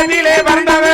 மனதிலே வந்தவர்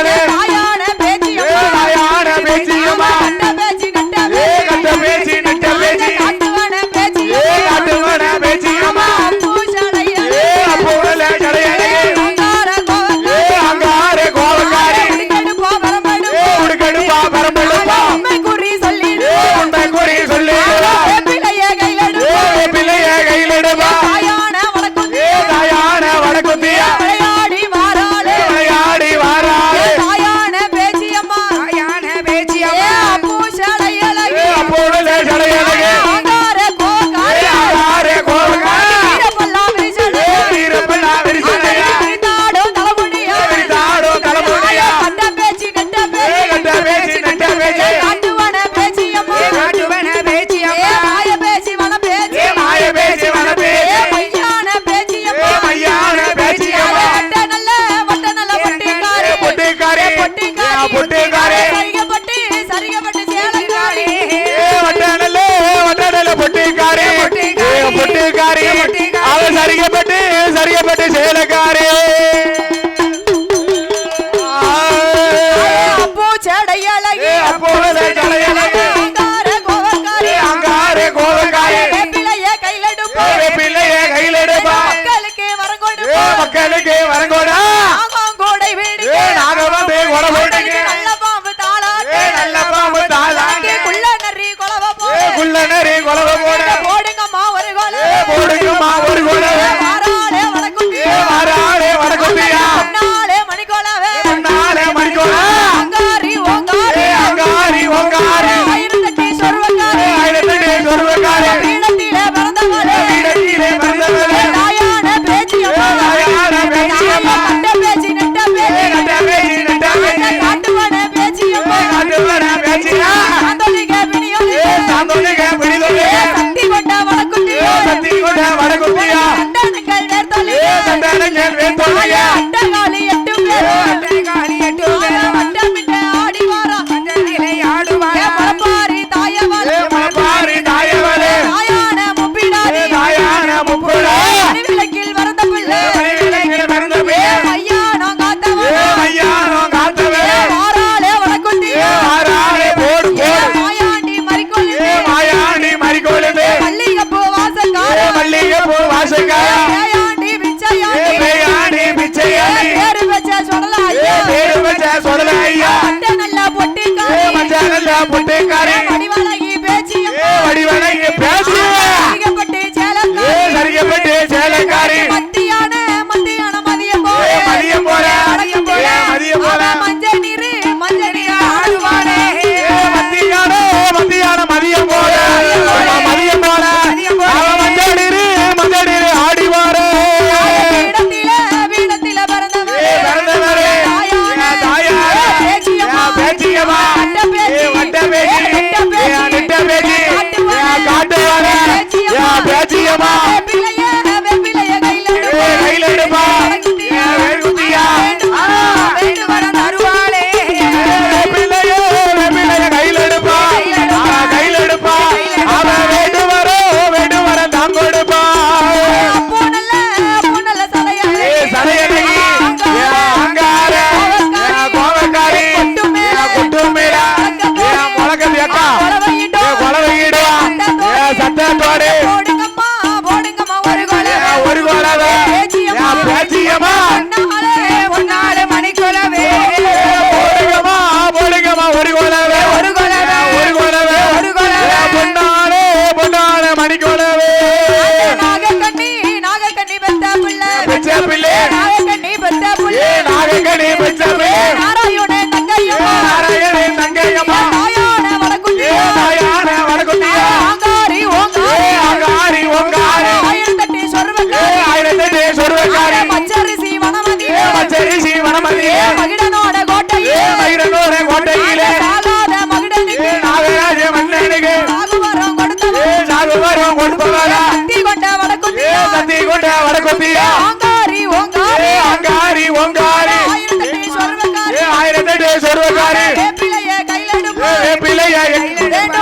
பிள்ளைய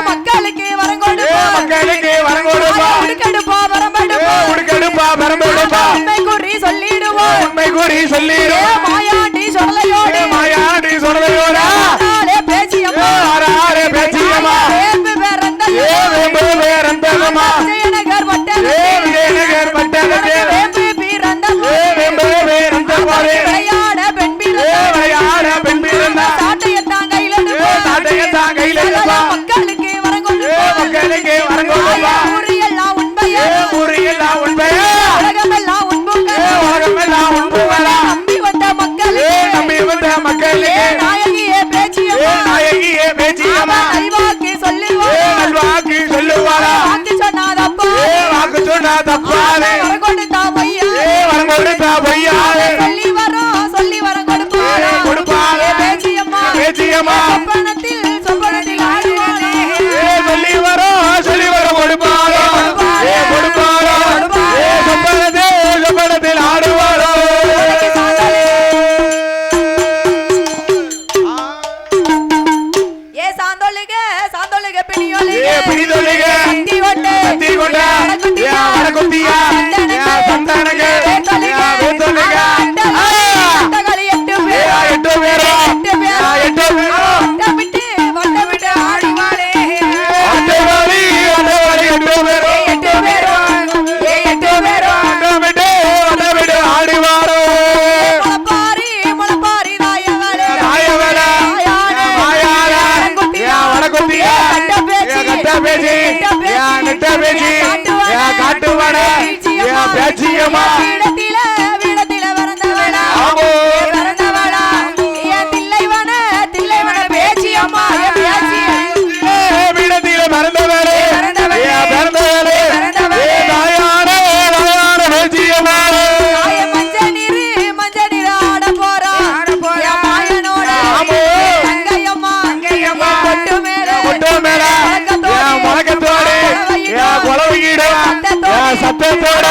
மக்களுக்கு வரங்கொண்டு மக்களுக்கு வரங்கொடுப்பா உடுக்கடுப்பா வரம்படுப்பா உடுக்கடுப்பா வரம்படுப்பா உண்மை கூறி சொல்லிடுவோம். சொல்லிடுவோம். மாயா கொண்டு கத்தி ஏ சத்தத்தோடு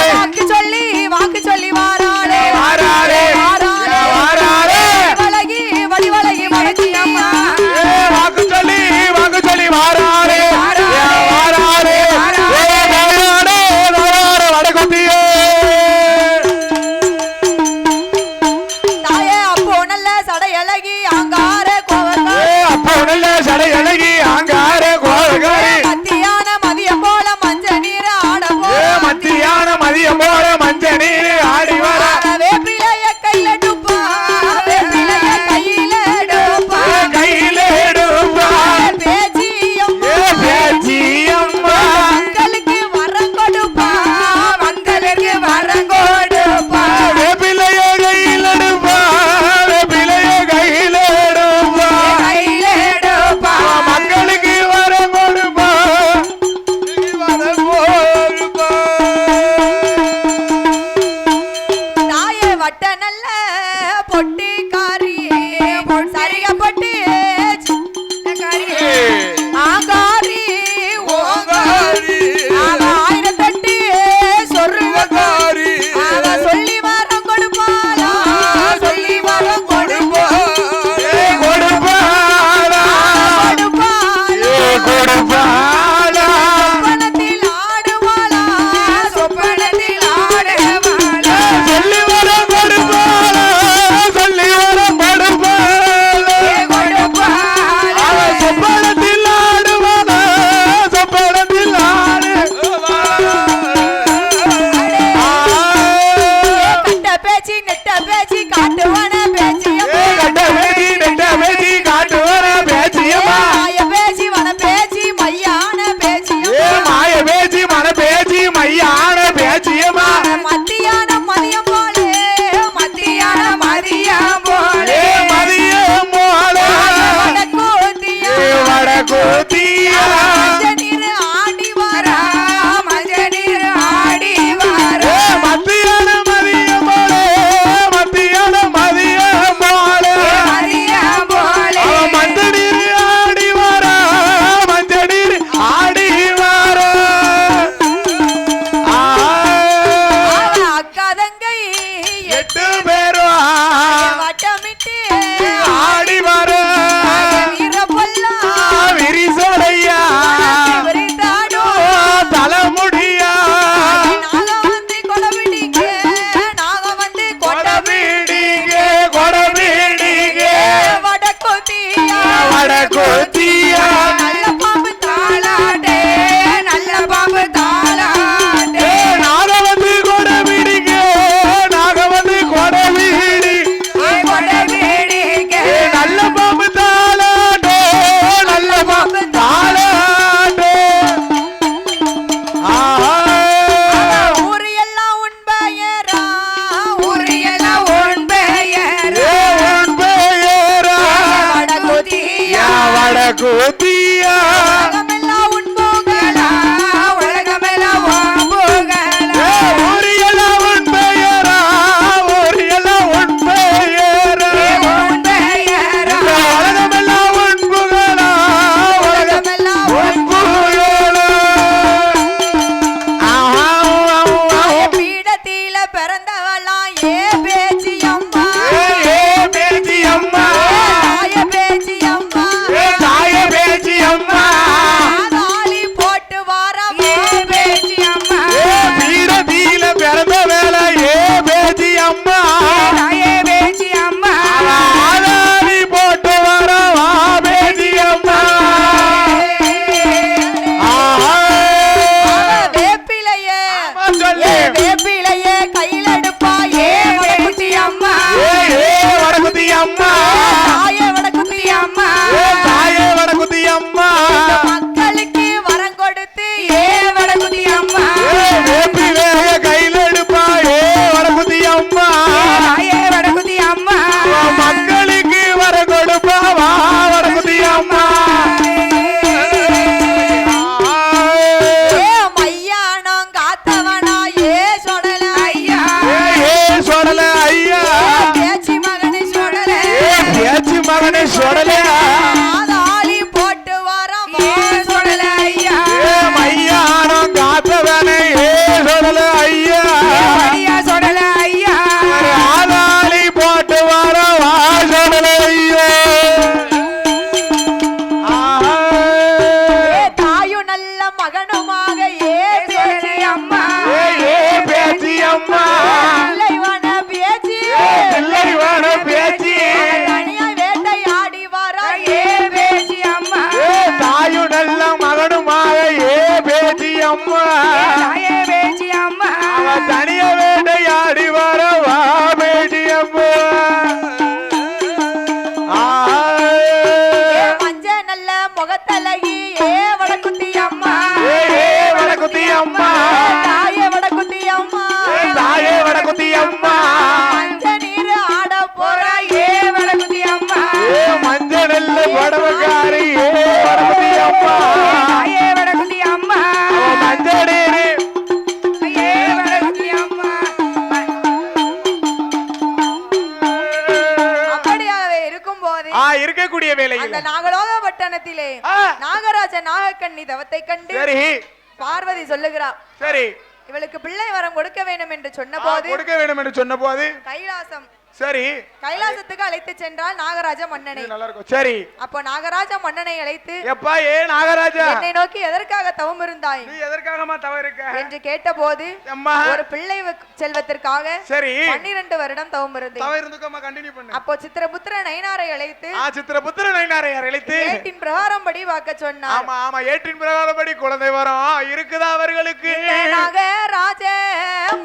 பார்வதி சொல்லுகிறார் சரி. இவளுக்கு பிள்ளை வரம் கொடுக்க வேண்டும் என்று சொன்ன சொன்னபோது கொடுக்க வேண்டும் என்று சொன்ன போது கைலாசம் சரி. கைலாசத்துக்கு அழைத்து சென்றால் நாகராஜ மன்னனை. நல்லா இருக்கும் சரி. அப்ப நாகராஜ மன்னனை அழைத்து எப்பா ஏ நாகராஜா? என்னை நோக்கி எதற்காக தவம் இருந்தாய்? நீ எதற்காகமா தவம் இருக்க? என்று கேட்டபோது அம்மா ஒரு பிள்ளை செல்வத்திற்காக சரி. 12 வருடம் தவம் இருந்தேன். தவம் இருந்துக்கமா கண்டினியூ பண்ணு. அப்போ சித்திரபுத்திர நயனாரை அழைத்து ஆ சித்திரபுத்திர நயனாரை அழைத்து. ஏட்டின் பிரகாரம் படி வாக்க சொன்னார். ஆமா ஆமா ஏட்டின் பிரகாரம் படி குழந்தை வரம். இருக்குதா அவர்களுக்கு? நாகராஜ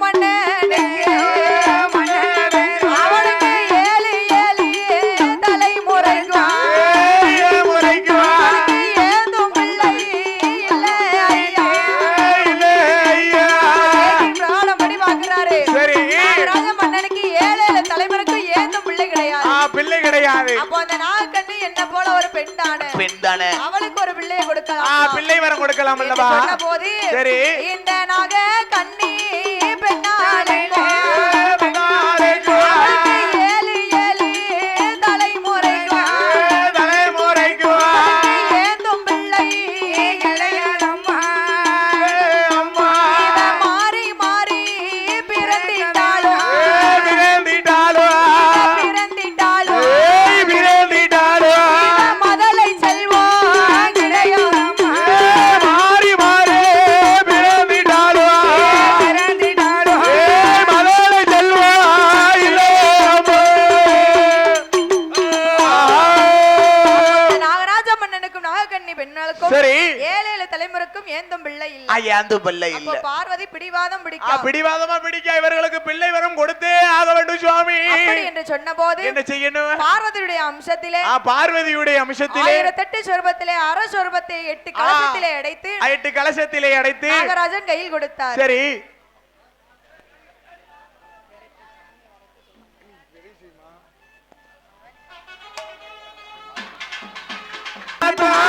மன்னனை. பெண் அவளுக்கு ஒரு பிள்ளை கொடுக்கலாம். பிள்ளை வர கொடுக்கலாம் அல்லவா? சரி. இந்த நாக கண்ணி பெண்ணாலே சாந்து பிள்ளை இல்ல. பார்வதி பிடிவாதம் பிடிக்க? பிடிவாதமா பிடிக்க? இவர்களுக்கு பிள்ளை வரம் கொடுத்தே ஆக வேண்டும் சுவாமி என்று சொன்னபோது என்ன செய்யணும்? பார்வதியுடைய அம்சத்திலே பார்வதியுடைய அம்சத்திலே ஆயிரத்தெட்டு சொர்பத்திலே அற சொர்பத்தை எட்டு கலசத்திலே அடைத்து எட்டு கலசத்திலே அடைத்து நாகராஜன் கையில் கொடுத்தார். சரி. Bye.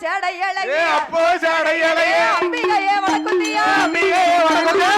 சேடை இலைய அப்போ சேடை இலைய அம்பிகையே வணக்குந்தியா அம்பிகையே வணக்குந்தியா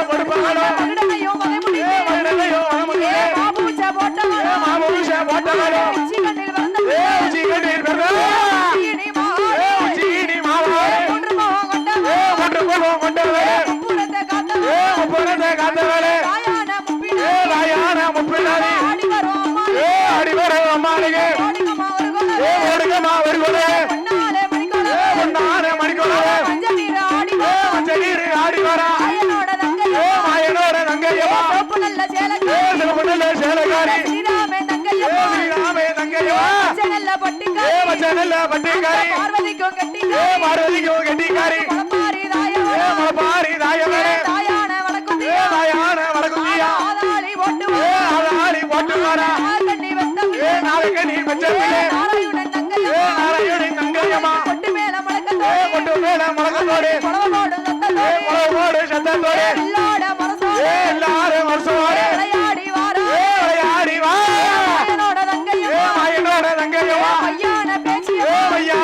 Dale. செல்ல பட்டிக்காரி பார்வதிக்கும் கட்டிக்காரி. பார்வதிக்கும் கட்டிக்காரி. மலபாரி தாயவரே. தாயான வழக்குந்தியா தாயான வழக்குந்தியா ஆளாளி ஓட்டுவாரா. ஆளாளி ஓட்டுவாரா. கண்ணி ஏ நாளைக்கு நீ வச்சதிலே நாராயணன் தங்கையம்மா. ஏ நாராயணன் தங்கையம்மா. கொட்டு மேல மலக்கத்தோடு. ஏ கொட்டு மேல மலக்கத்தோடு மலவோடு சத்தத்தோடு. மலவோடு சத்தத்தோடு. எல்லார மரசோடு எல்லார மரசோடு 我要呢别欺负我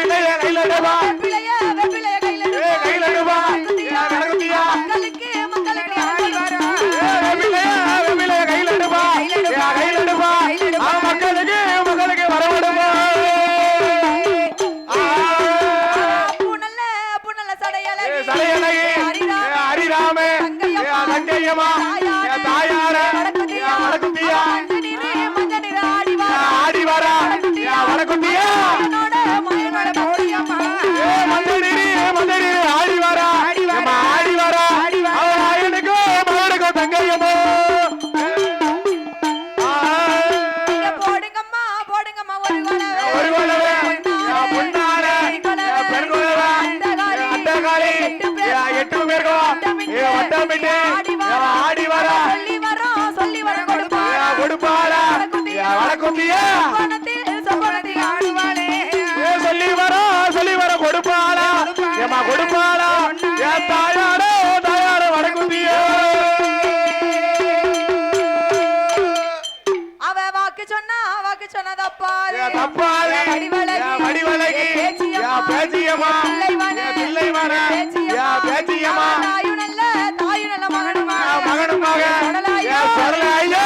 தமிழக இல்லையா சொல்லி வர சொல்லி வர கொடுப்பாளா? ஏமா கொடுப்பாளா? என் தாயாரோ தாயாரோ வடக்குந்தியோ அவ வாக்கு சொன்னா வாக்கு சொன்னதப்பா தப்பாளி வடிவலகி யா மகனுமாக. மகனுமாக சரலாயா